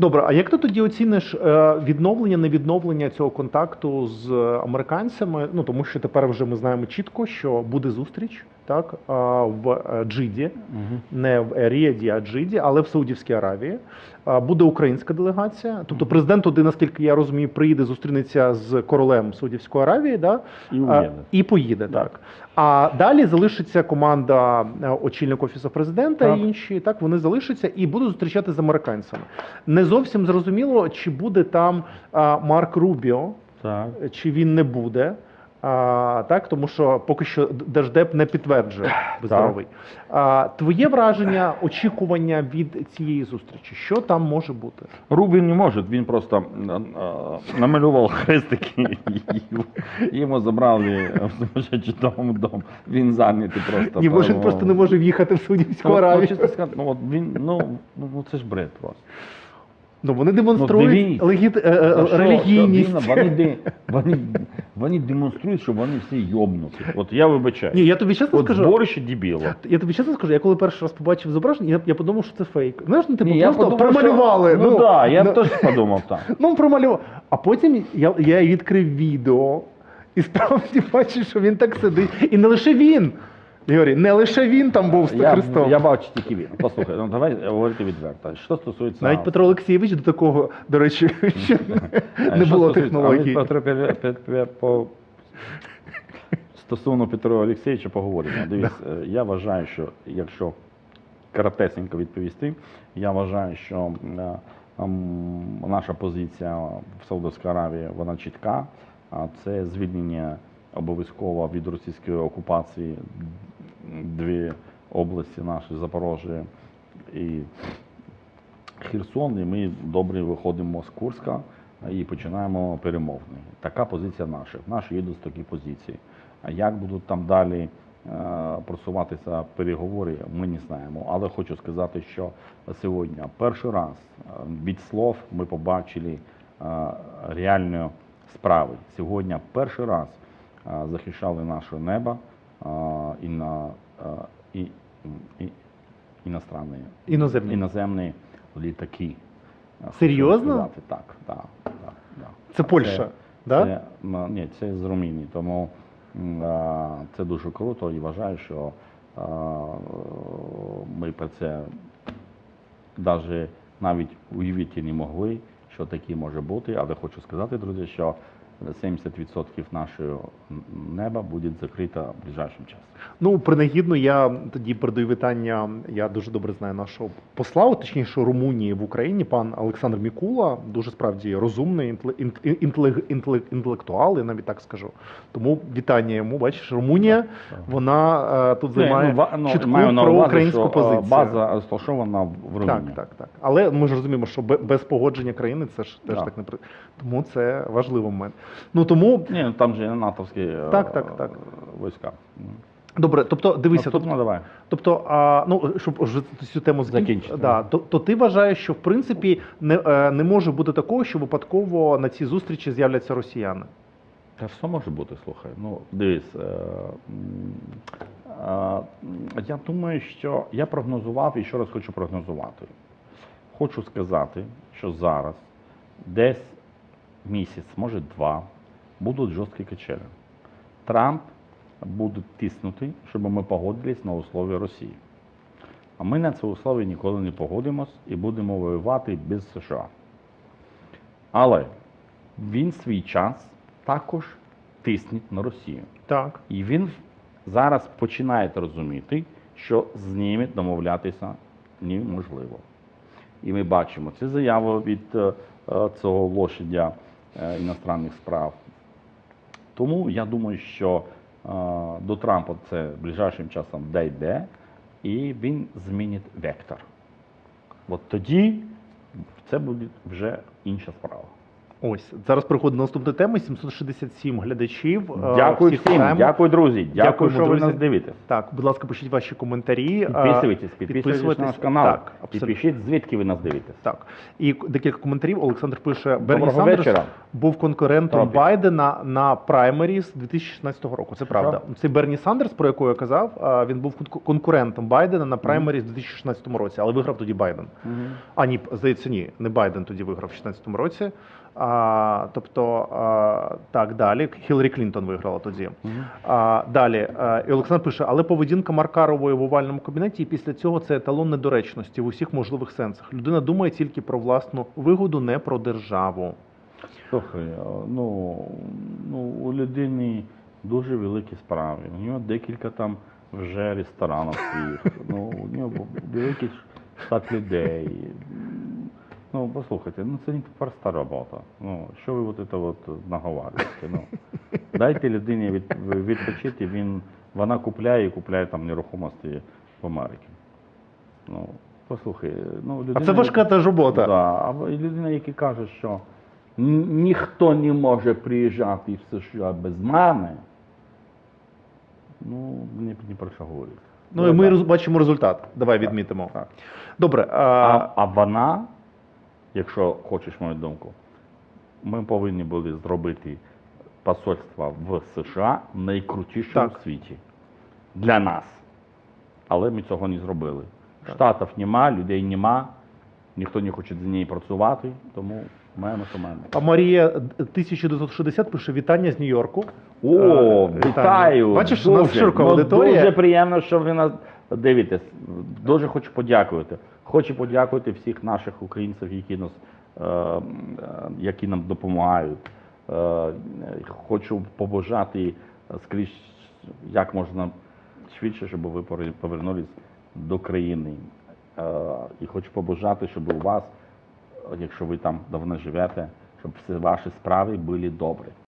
Добре, а як ти тоді оціниш е, відновлення, невідновлення цього контакту з американцями? Ну тому що тепер вже ми знаємо чітко, що буде зустріч так в е, Джиді, не в Ріаді, а Джиді, але в Саудівській Аравії. Буде українська делегація. Тобто президент туди, наскільки я розумію, приїде зустрінеться з королем Саудівської Аравії, да? І А, уїде. і поїде, так. А далі залишиться команда е, очільник офісу президента Так. і інші. Так вони залишаться і будуть зустрічати з американцями. Не зовсім зрозуміло, чи буде там Марк Рубіо, Так. чи він не буде. А, так, тому що поки що Держдеп не підтверджує здоровий. А, твоє враження, очікування від цієї зустрічі, що там може бути? Рубін не може, він просто намалював хрестики і йому забрали в сумасшедший дом, дом. Він зайнятий просто. Ні, може, він просто не може в'їхати в Саудівську Ну, от, Аравію. ну, ну, от він, ну, ну, ну, це ж бред просто. Ну вони демонструють дивіться. легіт... е, е, Та що, релігійність. що, Вони, де- вони, вони демонструють, що вони всі йобнуті. От я вибачаю. Ні, я тобі чесно От скажу. зборище дебіло. Я тобі чесно скажу, я коли перший раз побачив зображення, я, я подумав, що це фейк. Знаєш, ну типу, Ні, я просто подумав, що- Ну так, да, я ну, теж подумав так. Ну, промалював. А потім я, я відкрив відео і справді бачу, що він так сидить. І не лише він. Ігорі, не лише він там був з Я, Христом. я бачу тільки він. Послухай, ну давай говорити відверто. Що стосується Навіть Петро Олексійович до такого, до речі, ще не що було стосується- технологій. а ми Петро Пе- Пе- Пе- по стосовно Петра Олексійовича поговоримо. Дивіться, е, я вважаю, що якщо коротесенько відповісти, я вважаю, що е, м, наша позиція в Саудовській Аравії вона чітка. А це звільнення обов'язково від російської окупації дві області наші Запорожжя і Херсон, і ми добре виходимо з Курська і починаємо перемовини. Така позиція наша. Наші їдуть з такі позиції. А як будуть там далі е, просуватися переговори, ми не знаємо. Але хочу сказати, що сьогодні перший раз е, від слов ми побачили е, реальні справи. Сьогодні перший раз захищали наше небо і і, і, іностранні Іноземні. іноземні літаки. Серйозно? сказати, Так, так, так, так. Це Польща, да? Це, ні, це з Румунії, тому а, це дуже круто і вважаю, що а, ми про це навіть навіть уявити не могли, що таке може бути, але хочу сказати, друзі, що 70% нашого неба буде закрито ближайшим часом. Ну, принагідно, я тоді передаю вітання. Я дуже добре знаю нашого посла, точніше Румунії в Україні, пан Олександр Мікула, дуже справді розумний інтеле- інт- інтеле- інтеле- інтелектуал, я навіть так скажу. Тому вітання йому. Бачиш, Румунія, вона е, тут займає ну, ну, чітку маю на увазі, проукраїнську що, позицію. База розташована в Так, Румунії. так, так. Але ми ж розуміємо, що бе- без погодження країни це ж теж Да. так не при- Тому це важливий момент. Ну тому Ні, ну, там же натовські е, Так, так, так. війська. добре, тобто дивися, Наступно давай. Тобто, а, ну щоб вже цю тему закін- Закінчити. да, то, то ти вважаєш, що в принципі не, е, не може бути такого, що випадково на цій зустрічі з'являться росіяни. Та все може бути, слухай. Ну, дивись. Е, м, е, я думаю, що я прогнозував і ще раз хочу прогнозувати. Хочу сказати, що зараз, десь місяць, може два, будуть жорсткі качелі. Трамп буде тиснути, щоб ми погодились на условия Росії. А ми на це условия ніколи не погодимось і будемо воювати без США. Але він свій час також тисне на Росію. Так. І він зараз починає розуміти, що з ними домовлятися неможливо. І ми бачимо цю заяву від е, е, цього лошадя іностранних справ. Тому я думаю, що е, до Трампа це ближайшим часом дійде, і він змінить вектор. От тоді це буде вже інша справа. Ось зараз переходимо до наступної теми. 767 глядачів. Е, Дякую всіх всім, вітаємо. дякую, друзі. Дякую, що ви нас дивитесь. Так, будь ласка, пишіть ваші коментарі. Е, Підписуйтесь, підписуйтесь на наш канал. Так, і абсолютно. пишіть, звідки ви нас дивитесь. Так. І декілька коментарів. Олександр пише: Берні Доброго Сандерс вечора. був конкурентом Робі. Байдена на праймеріс 2016 року. Це правда. Це Берні Сандерс, про якого я казав. Він був конку- конкурентом Байдена на праймеріс 2016 році, але виграв тоді Байден. А ні, здається, ні, не Байден тоді виграв в 2016 році. А, тобто, а, так далі. Хіларі Клінтон виграла тоді. А, далі. А, і Олександр пише, але поведінка Маркарової в овальному кабінеті, і після цього це еталон недоречності в усіх можливих сенсах. Людина думає тільки про власну вигоду, не про державу. Слухай, ну, ну у людини дуже великі справи. У нього декілька там вже ресторанів своїх. Ну, у нього великий штат людей. Ну, послухайте, ну це не проста робота. Ну, що ви от це от наговарюєте? Ну, дайте людині від, відпочити, він, вона купляє і купляє там нерухомості в Америці. Ну, послухай, ну, людина, А це важка теж робота. Да, а людина, яка каже, що ніхто не може приїжджати в США без мене, ну, мені не про що говорити. Ну і ми роз- бачимо результат. Давай відмітимо. Так. Добре. А, А, а вона, якщо хочеш мою думку, ми повинні були зробити посольство в США найкрутіше Так. у світі для нас. Але ми цього не зробили. Штатів нема, людей нема, ніхто не хоче з нею працювати, тому маємо, що маємо. а Марія 1960 пише вітання з Нью-Йорку. О, Е, вітаю! вітання. Бачиш, у нас широка ну, аудиторія. Дуже приємно, що ви нас дивитесь. Дуже хочу подякувати. Хочу подякувати всіх наших українців, які нас е, е, які нам допомагають. Е, хочу побажати скрізь як можна швидше, щоб ви повернулись до країни. І хочу побажати, щоб у вас, якщо ви там давно живете, щоб всі ваші справи були добрі.